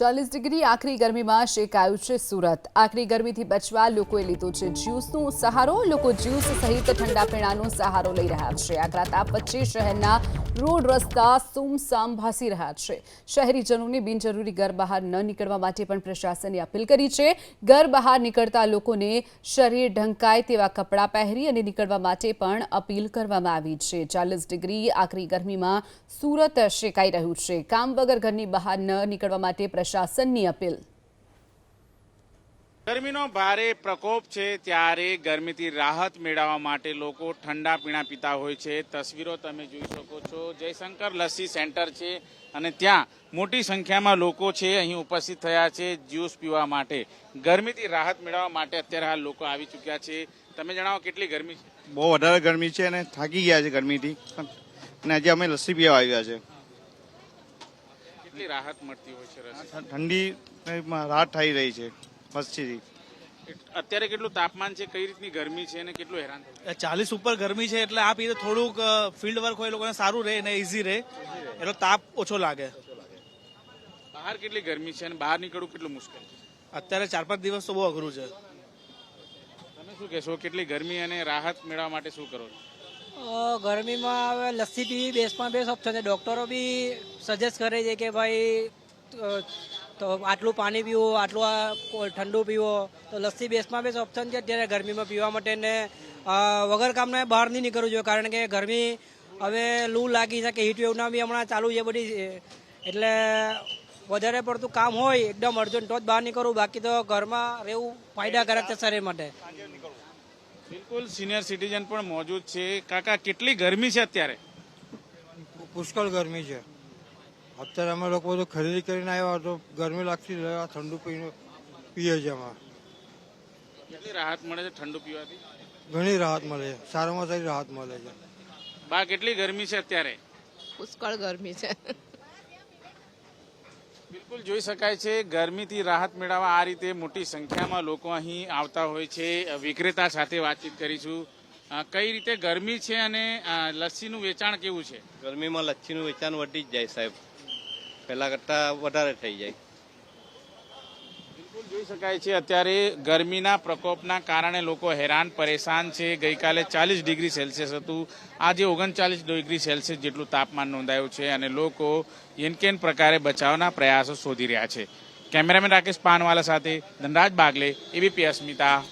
ચાલીસ ડિગ્રી. આખરી ગરમીમાં શેકાયું છે સુરત. આખરી ગરમીથી બચવા લોકોએ લીધો છે જ્યુસનો સહારો. લોકો જ્યુસ સહિત ઠંડા પીણાનો સહારો લઈ રહ્યા છે. આકરા તાપ વચ્ચે શહેરના રોડ રસ્તા સુમસામ ભાસી રહ્યા છે. શહેરીજનોને બિનજરૂરી ઘર બહાર ન નીકળવા માટે પણ પ્રશાસને અપીલ કરી છે. ઘર બહાર નીકળતા લોકોને શરીર ઢંકાય તેવા કપડાં પહેરી અને નીકળવા માટે પણ અપીલ કરવામાં આવી છે. ચાલીસ ડિગ્રી. આખરી ગરમીમાં સુરત શેકાઈ રહ્યું છે. કામ વગર ઘરની બહાર ન નીકળવા માટે પ્રશાસનની અપીલ. ગરમીનો ભારે પ્રકોપ છે ત્યારે ગરમીથી રાહત મેળવવા માટે લોકો ઠંડા પીણા પીતા હોય છે. તસવીરો તમે જોઈ શકો છો. જયશંકર લસ્સી સેન્ટર છે અને ત્યાં મોટી સંખ્યામાં લોકો છે અહીં ઉપસ્થિત થયા છે જ્યુસ પીવા માટે. ગરમીથી રાહત મેળવવા માટે અત્યારે હાલ લોકો આવી ચૂક્યા છે. તમે જણાવો કેટલી ગરમી છે? બહુ વધારે ગરમી છે અને થાકી ગયા છે ગરમીથી. અને આજે અમે લસ્સી પીવા આવ્યા છે. કેટલી રાહત મળતી હોય છે રસી? ઠંડી રાહત થઈ રહી છે મસ્તીથી. અત્યારે કેટલું તાપમાન છે કઈ રીતની ગરમી છે અને કેટલું હેરાન? ચાલીસ ઉપર ગરમી છે એટલે આ થોડુંક ફિલ્ડ વર્ક હોય એ લોકોને સારું રહે અને ઇઝી રહે. એટલો તાપ ઓછો લાગે. બહાર કેટલી ગરમી છે અને બહાર નીકળવું કેટલું મુશ્કેલ છે? અત્યારે ચાર પાંચ દિવસ તો બહુ અઘરું છે. તમે શું કહેશો કેટલી ગરમી અને રાહત મેળવવા માટે શું કરો છો? ગરમીમાં હવે લસ્સી પીવી બેસ્ટમાં બેસ્ટ ઓપ્શન છે. ડૉક્ટરો બી સજેસ્ટ કરે છે કે ભાઈ તો આટલું પાણી પીવો, આટલું આ ઠંડુ પીવો. તો લસ્સી બેસ્ટમાં બેસ્ટ ઓપ્શન છે. અત્યારે ગરમીમાં પીવા માટે ને વગર કામને બહાર નહીં નીકળવું જોઈએ. કારણ કે ગરમી હવે લૂ લાગી શકે હીટ વેવના બી હમણાં ચાલુ છે બધી. એટલે વધારે પડતું કામ હોય, એકદમ અર્જન્ટ તો જ બહાર નીકળવું. બાકી તો ઘરમાં રહેવું ફાયદાકારક છે શરીર માટે. બિલકુલ સિનિયર સિટીઝન પણ મોજૂદ છે. કાકા કેટલી ગરમી છે અત્યારે? પુષ્કળ ગરમી છે. અત્યારે અમે લોકો તો ખરીદી કરીને આવ્યા તો ગરમી લાગતી ઠંડુ પીને પીએ છીએ અમે. કેટલી રાહત મળે છે ઠંડુ પીવાથી? ઘણી રાહત મળે છે. સારામાં સારી રાહત મળે છે. બા કેટલી ગરમી છે અત્યારે? પુષ્કળ ગરમી છે. બિલકુલ જોઈ શકાય છે, ગરમીથી રાહત મેળવવા આ રીતે મોટી સંખ્યામાં લોકો અહીં આવતા હોય છે. વિક્રેતા સાથે વાતચીત કરીશું. કઈ રીતે ગરમી છે અને લસ્સીનું વેચાણ કેવું છે? ગરમીમાં લચ્છીનું વેચાણ વધી જ જાય સાહેબ. પહેલા કરતા વધારે થઈ જાય. જોઈ શકાય છે. અત્યારે ગરમીના પ્રકોપના કારણે લોકો હેરાન, પરેશાન છે. ગઈકાલે ચાલીસ ડિગ્રી સેલ્સિયસ હતું. આજે ઓગણચાલીસ ડિગ્રી સેલ્સિયસ જેટલું તાપમાન નોંધાયું છે અને લોકો એનકેન પ્રકારે બચાવના પ્રયાસો શોધી રહ્યા છે. કેમેરામેન રાકેશ પાનવાલા સાથે ધનરાજ બાગલે એબીપી અસ્મિતા.